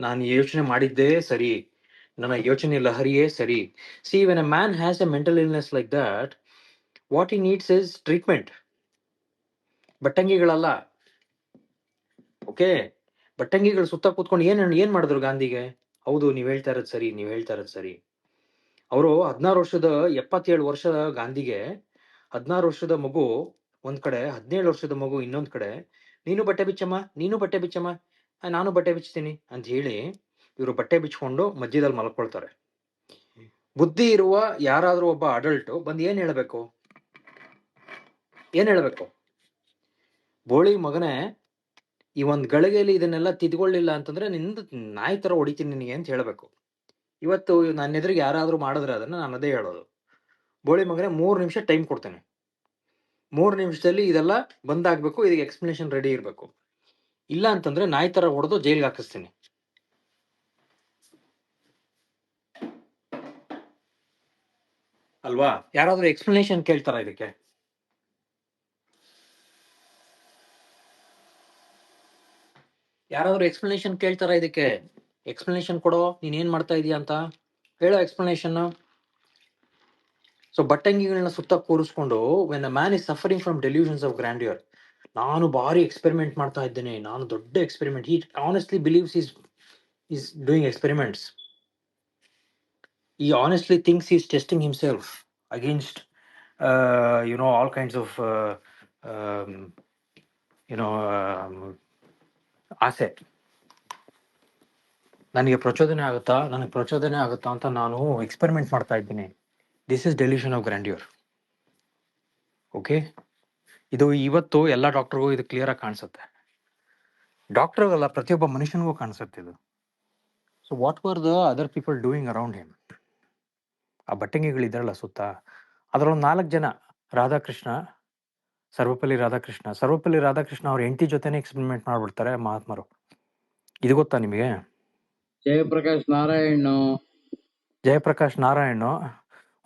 ನಾನು ಯೋಚನೆ ಮಾಡಿದ್ದೇ ಸರಿ. ನನ್ನ ಯೋಚನೆ ಲಹರಿಯೇ ಸರಿ. See when a man has a mental illness like that what he needs is treatment ಬಟ್ಟಂಗಿಗಳಲ್ಲ. Okay ಬಟ್ಟಂಗಿಗಳು ಸುತ್ತ ಕೂತ್ಕೊಂಡು ಏನ್ ಏನ್ ಮಾಡಿದ್ರು ಗಾಂಧಿಗೆ? ಹೌದು, ನೀವ್ ಹೇಳ್ತಾ ಇರೋದು ಸರಿ, ನೀವ್ ಹೇಳ್ತಾ ಇರೋದು ಸರಿ. ಅವರು ಹದಿನಾರು ವರ್ಷದ ಎಪ್ಪತ್ತೇಳು ವರ್ಷದ ಗಾಂಧಿಗೆ, ಹದಿನಾರು ವರ್ಷದ ಮಗು ಒಂದ್ ಕಡೆ, ಹದಿನೇಳು ವರ್ಷದ ಮಗು ಇನ್ನೊಂದ್ ಕಡೆ, ನೀನು ಬಟ್ಟೆ ಬಿಚ್ಚಮ್ಮ, ನೀನು ಬಟ್ಟೆ ಬಿಚ್ಚಮ್ಮ ನಾನು ಬಟ್ಟೆ ಬಿಚ್ತೀನಿ ಅಂತ ಹೇಳಿ ಇವರು ಬಟ್ಟೆ ಬಿಚ್ಕೊಂಡು ಮಧ್ಯದಲ್ಲಿ ಮಲ್ಕೊಳ್ತಾರೆ. ಬುದ್ಧಿ ಇರುವ ಯಾರಾದ್ರೂ ಒಬ್ಬ ಅಡಲ್ಟ್ ಬಂದು ಏನ್ ಹೇಳ್ಬೇಕು? ಏನ್ ಹೇಳ್ಬೇಕು? ಬೋಳಿ ಮಗನೇ ಈ ಒಂದ್ ಗಳಿಗೆಯಲ್ಲಿ ಇದನ್ನೆಲ್ಲ ತಿದ್ಕೊಳ್ಳಿಲ್ಲ ಅಂತಂದ್ರೆ ನಿಂದು ನಾಯಿ ತರ ಹೊಡಿತೀನಿ ನಿನಗೆ ಅಂತ ಹೇಳ್ಬೇಕು. ಇವತ್ತು ನನ್ನ ಎದುರಿಗೆ ಯಾರಾದ್ರೂ ಮಾಡಿದ್ರೆ ಅದನ್ನ ನಾನು ಅದೇ ಹೇಳೋದು. ಬೋಳಿ ಮಗನೇ ಮೂರು ನಿಮಿಷ ಟೈಮ್ ಕೊಡ್ತೇನೆ. ಮೂರು ನಿಮಿಷದಲ್ಲಿ ಇದೆಲ್ಲ ಬಂದಾಗ್ಬೇಕು ಇದಕ್ಕೆ ಎಕ್ಸ್ಪ್ಲನೇಷನ್ ರೆಡಿ ಇರಬೇಕು. ಇಲ್ಲ ಅಂತಂದ್ರೆ ನಾಯಿ ತರ ಹೊಡೆದು ಜೈಲಿಗೆ ಹಾಕಿಸ್ತೀನಿ. ಅಲ್ವಾ? ಯಾರಾದ್ರೂ ಎಕ್ಸ್ಪ್ಲನೇಷನ್ ಕೇಳ್ತಾರ ಇದಕ್ಕೆ? ಯಾರಾದ್ರೂ ಎಕ್ಸ್ಪ್ಲನೇಷನ್ ಕೇಳ್ತಾರ ಇದಕ್ಕೆ? ಎಕ್ಸ್ಪ್ಲನೇಷನ್ ಕೊಡೋ, ನೀನ್ ಏನ್ ಮಾಡ್ತಾ ಇದೀಯ ಅಂತ? ಹೇಳೋ ಎಕ್ಸ್ಪ್ಲನೇಷನ್ ಸೊ ಬಟ್ಟಂಗಿಗಳನ್ನ ಸುತ್ತ ಕೂರಿಸ್ಕೊಂಡು when a man is suffering from delusions of grandeur ನಾನು ಭಾರಿ ಎಕ್ಸ್ಪೆರಿಮೆಂಟ್ ಮಾಡ್ತಾ ಇದ್ದೇನೆ. ನಾನು ದೊಡ್ಡ experiment he honestly believes is is doing experiments he honestly thinks he's testing himself against uh, you know all kinds of uh, um, you know um, ಆಸೆ ನನಗೆ ಪ್ರಚೋದನೆ ಆಗುತ್ತಾ? ನನಗೆ ಪ್ರಚೋದನೆ ಆಗುತ್ತಾ ಅಂತ ನಾನು ಎಕ್ಸ್ಪೆರಿಮೆಂಟ್ ಮಾಡ್ತಾ ಇದ್ದೀನಿ. This is delusion of grandeur okay ಇದು ಇವತ್ತು ಎಲ್ಲ ಡಾಕ್ಟರ್ಗೂ ಇದು ಕ್ಲಿಯರ್ ಆಗಿ ಕಾಣಿಸುತ್ತೆ. ಡಾಕ್ಟರ್ಗಲ್ಲ ಪ್ರತಿಯೊಬ್ಬ ಮನುಷ್ಯನಿಗೂ ಕಾಣಿಸುತ್ತೆ ಇದು. So what were the other people doing around him ಆ ಬಟ್ಟಂಗಿಗಳಿದ್ದಾರಲ್ಲ ಸುತ್ತ? ಅದರೊಂದು ನಾಲ್ಕು ಜನ ರಾಧಾಕೃಷ್ಣ ಸರ್ವಪಲ್ಲಿ ರಾಧಾಕೃಷ್ಣ. ಸರ್ವಪಲ್ಲಿ ರಾಧಾಕೃಷ್ಣ ಅವ್ರ ಹೆಂಡತಿ ಜೊತೆನೆ ಎಕ್ಸ್ಪೆರಿಮೆಂಟ್ ಮಾಡ್ಬಿಡ್ತಾರೆ ಮಹಾತ್ಮರು. ಇದು ಗೊತ್ತಾ ನಿಮಗೆ? ಜಯಪ್ರಕಾಶ್ ನಾರಾಯಣ. ಜಯಪ್ರಕಾಶ್ ನಾರಾಯಣ್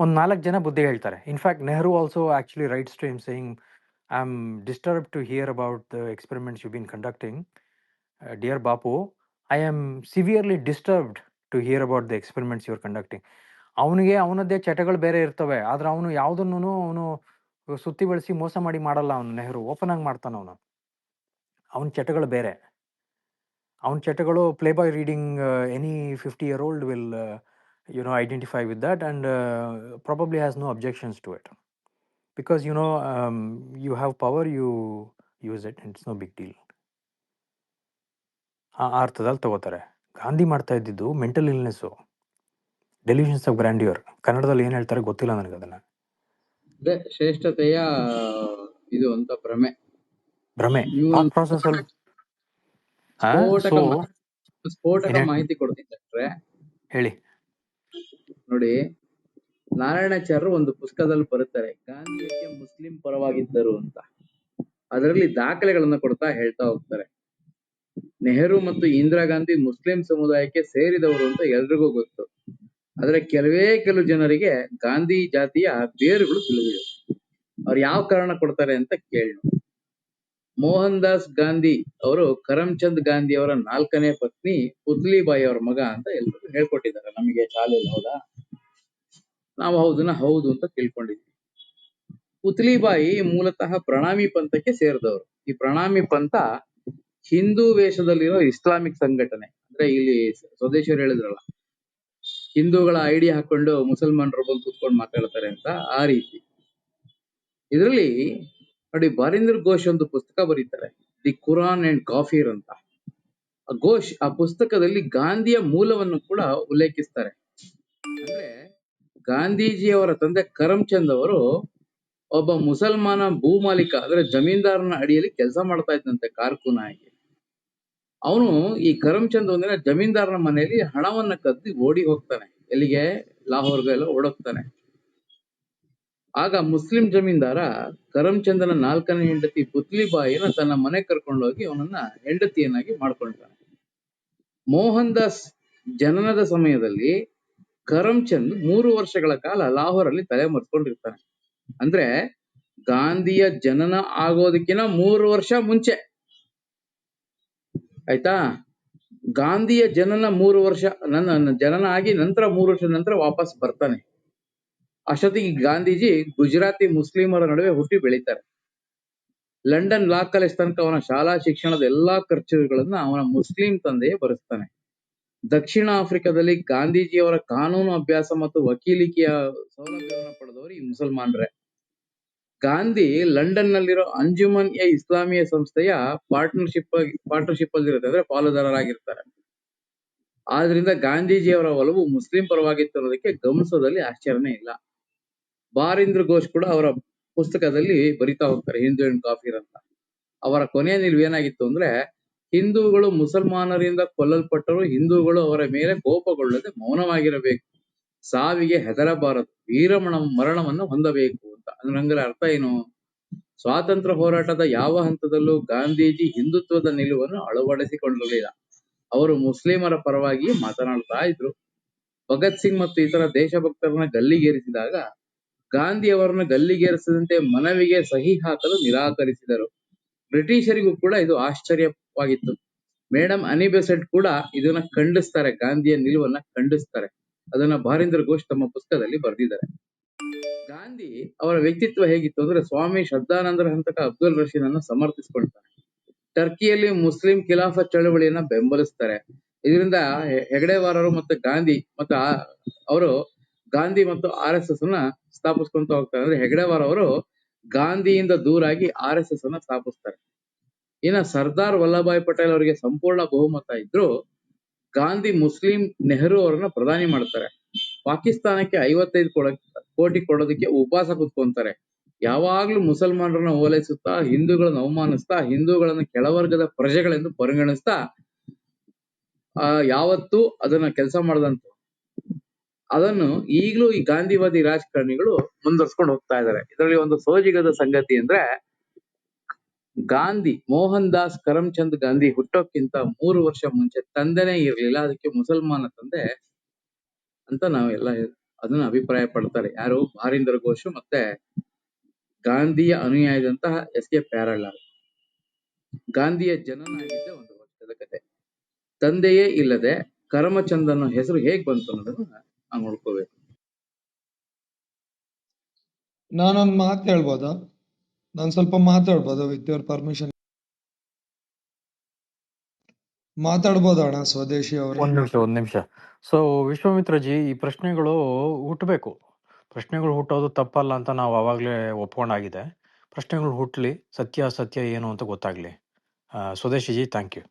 ಒಂದ್ ನಾಲ್ಕು ಜನ ಬುದ್ಧಿ ಹೇಳ್ತಾರೆ. In fact Nehru also actually writes to him saying I am disturb to hear about the experiments you been conducting dear Bapu I am severely disturbed to hear about the experiments your conducting ಅವನಿಗೆ ಅವನದ್ದೇ ಚಟಗಳು ಬೇರೆ ಇರ್ತವೆ ಆದ್ರೆ ಅವನು ಯಾವುದನ್ನು ಅವನು ಸುತ್ತಿ ಬಳಸಿ ಮೋಸ ಮಾಡಿ ಮಾಡಲ್ಲ ಅವನು ನೆಹರು ಓಪನ್ ಆಗಿ ಮಾಡ್ತಾನೆ ಅವನು ಅವನ ಚಟಗಳು ಬೇರೆ ಅವನ ಚಟಗಳು Playboy reading any fifty year old will you know identify with that and probably has no objections to it because you know you have power you use it it's no big deal ಆ ಅರ್ಥದಲ್ಲಿ ತಗೋತಾರೆ. ಗಾಂಧಿ ಮಾಡ್ತಾ ಇದ್ದಿದ್ದು mental illness delusions of grandeur ಕನ್ನಡದಲ್ಲಿ ಏನು ಹೇಳ್ತಾರೆ ಗೊತ್ತಿಲ್ಲ ನನಗೆ ಅದನ್ನ. ಅದೇ ಶ್ರೇಷ್ಠತೆಯ ಇದು ಅಂತ ಭ್ರಮೆ. ಭ್ರಮೆ. ಪ್ರಾಸೆಸ್ ಅಲ್ಲಿ ಸ್ಫೋಟಕ ಮಾಹಿತಿ ಕೊಡ್ತೀನಿ ಹೇಳಿ. ನೋಡಿ ನಾರಾಯಣಾಚಾರ್ಯರು ಒಂದು ಪುಸ್ತಕದಲ್ಲಿ ಬರುತ್ತಾರೆ ಗಾಂಧಿಯಕ್ಕೆ ಮುಸ್ಲಿಂ ಪರವಾಗಿದ್ದರು ಅಂತ. ಅದರಲ್ಲಿ ದಾಖಲೆಗಳನ್ನ ಕೊಡ್ತಾ ಹೇಳ್ತಾ ಹೋಗ್ತಾರೆ. ನೆಹರು ಮತ್ತು ಇಂದಿರಾ ಗಾಂಧಿ ಮುಸ್ಲಿಂ ಸಮುದಾಯಕ್ಕೆ ಸೇರಿದವರು ಅಂತ ಎಲ್ರಿಗೂ ಗೊತ್ತು. ಆದ್ರೆ ಕೆಲವೇ ಕೆಲವು ಜನರಿಗೆ ಗಾಂಧಿ ಜಾತಿಯ ಬೇರುಗಳು ತಿಳಿದಿವೆ. ಅವ್ರು ಯಾವ ಕಾರಣ ಕೊಡ್ತಾರೆ ಅಂತ ಕೇಳಿ ಮೋಹನ್ ದಾಸ್ ಗಾಂಧಿ ಅವರು ಕರಮ್ಚಂದ್ ಗಾಂಧಿ ಅವರ ನಾಲ್ಕನೇ ಪತ್ನಿ ಪುತ್ಲಿಬಾಯಿ ಅವರ ಮಗ ಅಂತ ಎಲ್ರಿಗೂ ಹೇಳ್ಕೊಟ್ಟಿದ್ದಾರೆ. ನಮಗೆ ಶಾಲೆಯಲ್ಲಿ, ಹೌದಾ? ನಾವು ಹೌದನ್ನ ಹೌದು ಅಂತ ತಿಳ್ಕೊಂಡಿದ್ವಿ. ಪುತ್ಲಿಬಾಯಿ ಮೂಲತಃ ಪ್ರಣಾಮಿ ಪಂಥಕ್ಕೆ ಸೇರಿದವರು. ಈ ಪ್ರಣಾಮಿ ಪಂಥ ಹಿಂದೂ ವೇಷದಲ್ಲಿರೋ ಇಸ್ಲಾಮಿಕ್ ಸಂಘಟನೆ, ಅಂದ್ರೆ ಇಲ್ಲಿ ಸ್ವದೇಶಿಯವರು ಹೇಳಿದ್ರಲ್ಲ, ಹಿಂದೂಗಳ ಐಡಿ ಹಾಕೊಂಡು ಮುಸಲ್ಮಾನರು ಬಂದು ಕೂತ್ಕೊಂಡು ಮಾತಾಡ್ತಾರೆ ಅಂತ ಆ ರೀತಿ. ಇದರಲ್ಲಿ ನೋಡಿ ಬರೀಂದ್ರ ಘೋಷ್ ಒಂದು ಪುಸ್ತಕ ಬರೀತಾರೆ, ದಿ ಕುರಾನ್ ಅಂಡ್ ಕಾಫಿರ್ ಅಂತ. ಘೋಷ್ ಆ ಪುಸ್ತಕದಲ್ಲಿ ಗಾಂಧಿಯ ಮೂಲವನ್ನು ಕೂಡ ಉಲ್ಲೇಖಿಸ್ತಾರೆ. ಗಾಂಧೀಜಿಯವರ ತಂದೆ ಕರಮ್ಚಂದ್ ಅವರು ಒಬ್ಬ ಮುಸಲ್ಮಾನ ಭೂಮಾಲೀಕ ಅಂದ್ರೆ ಜಮೀನ್ದಾರನ ಅಡಿಯಲ್ಲಿ ಕೆಲಸ ಮಾಡ್ತಾ ಇದ್ದಂತೆ ಕಾರ್ಕುನ ಆಗಿ. ಅವನು ಈ ಕರಮ್ಚಂದ್ ಒಂದಿನ ಜಮೀನ್ದಾರನ ಮನೆಯಲ್ಲಿ ಹಣವನ್ನ ಕದ್ದು ಓಡಿ ಹೋಗ್ತಾನೆ. ಎಲ್ಲಿಗೆ? ಲಾಹೋರ್ಗ ಎಲ್ಲ ಓಡೋಗ್ತಾನೆ. ಆಗ ಮುಸ್ಲಿಂ ಜಮೀನ್ದಾರ ಕರಮ್ಚಂದನ ನಾಲ್ಕನೇ ಹೆಂಡತಿ ಪುತ್ಲಿಬಾಯಿನ ತನ್ನ ಮನೆ ಕರ್ಕೊಂಡೋಗಿ ಅವನನ್ನ ಹೆಂಡತಿಯನ್ನಾಗಿ ಮಾಡ್ಕೊಳ್ತಾನೆ. ಮೋಹನ್ ದಾಸ್ ಜನನದ ಸಮಯದಲ್ಲಿ ಕರಮ್ಚಂದ್ ಮೂರು ವರ್ಷಗಳ ಕಾಲ ಲಾಹೋರಲ್ಲಿ ತಲೆ ಮರ್ಕೊಂಡಿರ್ತಾನೆ ಅಂದ್ರೆ ಗಾಂಧಿಯ ಜನನ ಆಗೋದಕ್ಕಿಂತ ಮೂರು ವರ್ಷ ಮುಂಚೆ. ಆಯ್ತಾ? ಗಾಂಧಿಯ ಜನನ ಮೂರು ವರ್ಷ, ನನ್ನ ಜನನ ಆಗಿ ನಂತರ ಮೂರು ವರ್ಷದ ನಂತರ ವಾಪಸ್ ಬರ್ತಾನೆ. ಅಷ್ಟೊತ್ತಿಗೆ ಗಾಂಧೀಜಿ ಗುಜರಾತಿ ಮುಸ್ಲಿಮರ ನಡುವೆ ಹುಟ್ಟಿ ಬೆಳೀತಾರೆ. ಲಂಡನ್ ಲಾ ಕಾಲೇಜ್ ತನಕ ಅವನ ಶಾಲಾ ಶಿಕ್ಷಣದ ಎಲ್ಲಾ ಖರ್ಚುಗಳನ್ನ ಅವನ ಮುಸ್ಲಿಂ ತಂದೆಯೇ ಭರಿಸ್ತಾನೆ. ದಕ್ಷಿಣ ಆಫ್ರಿಕಾದಲ್ಲಿ ಗಾಂಧೀಜಿಯವರ ಕಾನೂನು ಅಭ್ಯಾಸ ಮತ್ತು ವಕೀಲಿಕೆಯ ಸೌಲಭ್ಯವನ್ನು ಪಡೆದವರು ಈ ಮುಸಲ್ಮಾನರೇ. ಗಾಂಧಿ ಲಂಡನ್ ನಲ್ಲಿರೋ ಅಂಜುಮನ್ ಎ ಇಸ್ಲಾಮಿಯ ಸಂಸ್ಥೆಯ ಪಾರ್ಟ್ನರ್ಶಿಪ್ ಪಾರ್ಟ್ನರ್ಶಿಪ್ ಅಲ್ಲಿ ಇರುತ್ತೆ ಅಂದ್ರೆ ಪಾಲುದಾರರಾಗಿರ್ತಾರೆ. ಆದ್ರಿಂದ ಗಾಂಧೀಜಿಯವರ ಒಲವು ಮುಸ್ಲಿಂ ಪರವಾಗಿತ್ತು ಅನ್ನೋದಕ್ಕೆ ಗಮನಿಸೋದಲ್ಲಿ ಆಶ್ಚರ್ಯನೇ ಇಲ್ಲ. ಬಾರಿಂದ್ರ ಘೋಷ್ ಕೂಡ ಅವರ ಪುಸ್ತಕದಲ್ಲಿ ಬರಿತಾ ಹೋಗ್ತಾರೆ, ಹಿಂದೂ ಅಂಡ್ ಕಾಫಿರ್ ಅಂತ. ಅವರ ಕೊನೆಯ ನಿಲುವು ಏನಾಗಿತ್ತು ಅಂದ್ರೆ ಹಿಂದೂಗಳು ಮುಸಲ್ಮಾನರಿಂದ ಕೊಲ್ಲಲ್ಪಟ್ಟರು ಹಿಂದೂಗಳು ಅವರ ಮೇಲೆ ಕೋಪಗೊಳ್ಳದೆ ಮೌನವಾಗಿರಬೇಕು. ಸಾವಿಗೆ ಹೆದರಬಾರದು. ವೀರಮಣ ಮರಣವನ್ನು ಹೊಂದಬೇಕು ಅಂತ. ಅಂದ್ರೆ ಹಂಗರ ಅರ್ಥ ಏನು? ಸ್ವಾತಂತ್ರ್ಯ ಹೋರಾಟದ ಯಾವ ಹಂತದಲ್ಲೂ ಗಾಂಧೀಜಿ ಹಿಂದುತ್ವದ ನಿಲುವನ್ನು ಅಳವಡಿಸಿಕೊಳ್ಳಲಿಲ್ಲ. ಅವರು ಮುಸ್ಲಿಮರ ಪರವಾಗಿ ಮಾತನಾಡ್ತಾ ಇದ್ರು. ಭಗತ್ ಸಿಂಗ್ ಮತ್ತು ಇತರ ದೇಶಭಕ್ತರನ್ನ ಗಲ್ಲಿಗೇರಿಸಿದಾಗ ಗಾಂಧಿ ಅವರನ್ನು ಗಲ್ಲಿಗೇರಿಸದಂತೆ ಮನವಿಗೆ ಸಹಿ ಹಾಕಲು ನಿರಾಕರಿಸಿದರು. ಬ್ರಿಟಿಷರಿಗೂ ಕೂಡ ಇದು ಆಶ್ಚರ್ಯವಾಗಿತ್ತು ಮೇಡಂ ಅನಿ ಬೆಸೆಂಟ್ ಕೂಡ ಇದನ್ನ ಖಂಡಿಸ್ತಾರೆ, ಗಾಂಧಿಯ ನಿಲುವನ್ನ ಖಂಡಿಸ್ತಾರೆ. ಅದನ್ನ ಭಾರೀಂದ್ರ ಘೋಷ್ ತಮ್ಮ ಪುಸ್ತಕದಲ್ಲಿ ಬರೆದಿದ್ದಾರೆ. ಗಾಂಧಿ ಅವರ ವ್ಯಕ್ತಿತ್ವ ಹೇಗಿತ್ತು ಅಂದ್ರೆ ಸ್ವಾಮಿ ಶ್ರದ್ಧಾನಂದರ ಹಂತಕ ಅಬ್ದುಲ್ ರಶೀದನ್ನ ಸಮರ್ಥಿಸಿಕೊಳ್ತಾರೆ. ಟರ್ಕಿಯಲ್ಲಿ ಮುಸ್ಲಿಂ ಖಿಲಾಫತ್ ಚಳವಳಿಯನ್ನ ಬೆಂಬಲಿಸ್ತಾರೆ. ಇದರಿಂದ ಹೆಗಡೆವಾರರು ಮತ್ತು ಗಾಂಧಿ ಮತ್ತು ಅವರು ಗಾಂಧಿ ಮತ್ತು ಆರ್ ಎಸ್ ಎಸ್ ಅನ್ನ ಸ್ಥಾಪಿಸ್ಕೊಂತ ಹೋಗ್ತಾರೆ. ಅಂದ್ರೆ ಹೆಗಡೆವಾರ ಅವರು ಗಾಂಧಿಯಿಂದ ದೂರಾಗಿ ಆರ್ ಎಸ್ ಎಸ್ ಅನ್ನ ಸ್ಥಾಪಿಸ್ತಾರೆ. ಇನ್ನ ಸರ್ದಾರ್ ವಲ್ಲಭಾಯ್ ಪಟೇಲ್ ಅವರಿಗೆ ಸಂಪೂರ್ಣ ಬಹುಮತ ಇದ್ರು ಗಾಂಧಿ ಮುಸ್ಲಿಂ ನೆಹರು ಅವರನ್ನ ಪ್ರಧಾನಿ ಮಾಡ್ತಾರೆ. ಪಾಕಿಸ್ತಾನಕ್ಕೆ ಐವತ್ತೈದು ಕೋಟಿ ಕೊಡೋದಕ್ಕೆ ಉಪವಾಸ ಕುತ್ಕೊಂತಾರೆ. ಯಾವಾಗ್ಲೂ ಮುಸಲ್ಮಾನರನ್ನ ಓಲೈಸುತ್ತಾ, ಹಿಂದೂಗಳನ್ನ ಅವಮಾನಿಸ್ತಾ, ಹಿಂದೂಗಳನ್ನ ಕೆಳವರ್ಗದ ಪ್ರಜೆಗಳೆಂದು ಪರಿಗಣಿಸ್ತಾ, ಆ, ಯಾವತ್ತು ಅದನ್ನ ಕೆಲಸ ಮಾಡದಂತ ಅದನ್ನು ಈಗಲೂ ಈ ಗಾಂಧಿವಾದಿ ರಾಜಕಾರಣಿಗಳು ಮುಂದುವರ್ಸ್ಕೊಂಡು ಹೋಗ್ತಾ ಇದ್ದಾರೆ. ಇದರಲ್ಲಿ ಒಂದು ಸೋಜಿಗದ ಸಂಗತಿ ಅಂದ್ರೆ ಗಾಂಧಿ ಮೋಹನ್ ದಾಸ್ ಕರಮ್ಚಂದ್ ಗಾಂಧಿ ಹುಟ್ಟೋಕ್ಕಿಂತ ಮೂರು ವರ್ಷ ಮುಂಚೆ ತಂದೆನೇ ಇರ್ಲಿಲ್ಲ. ಅದಕ್ಕೆ ಮುಸಲ್ಮಾನ ತಂದೆ ಅಂತ ನಾವೆಲ್ಲ ಅದನ್ನ ಅಭಿಪ್ರಾಯ ಪಡ್ತಾರೆ ಯಾರು? ಭಾರೀಂದ್ರ ಘೋಷ್ ಮತ್ತೆ ಗಾಂಧಿಯ ಅನುಯಾಯಿದಂತಹ ಎಸ್ ಕೆ ಪ್ಯಾರಳ್ಳ ಗಾಂಧಿಯ ಜನನ ಒಂದು ವರ್ಷದ ಕತೆ. ತಂದೆಯೇ ಇಲ್ಲದೆ ಕರಮಚಂದ್ ಅನ್ನೋ ಹೆಸರು ಹೇಗ್ ಬಂತು ಅನ್ನೋದನ್ನ ನಾವು ನೋಡ್ಕೋಬೇಕು. ನಾನೊಂದ್ ಮಾತು ಹೇಳ್ಬೋದಾ? ನಾನ್ ಸ್ವಲ್ಪ ಮಾತಾಡ್ಬೋದು ವಿತ್ ಯುವರ್ ಪರ್ಮಿಷನ್ ಮಾತಾಡ್ಬೋದ ಅಣ್ಣ ಸ್ವದೇಶಿ ಅವರು? ಒಂದ್ ನಿಮಿಷ ಒಂದ್ ನಿಮಿಷ. ಸೊ ವಿಶ್ವಮಿತ್ರ ಜಿ ಈ ಪ್ರಶ್ನೆಗಳು ಹುಟ್ಟಬೇಕು ಪ್ರಶ್ನೆಗಳು ಹುಟ್ಟೋದು ತಪ್ಪಲ್ಲ ಅಂತ ನಾವು ಅವಾಗ್ಲೇ ಒಪ್ಕೊಂಡಾಗಿದೆ. ಪ್ರಶ್ನೆಗಳು ಹುಟ್ಲಿ, ಸತ್ಯ ಅಸತ್ಯ ಏನು ಅಂತ ಗೊತ್ತಾಗ್ಲಿ. ಸ್ವದೇಶಿ ಜಿ ಥ್ಯಾಂಕ್ ಯು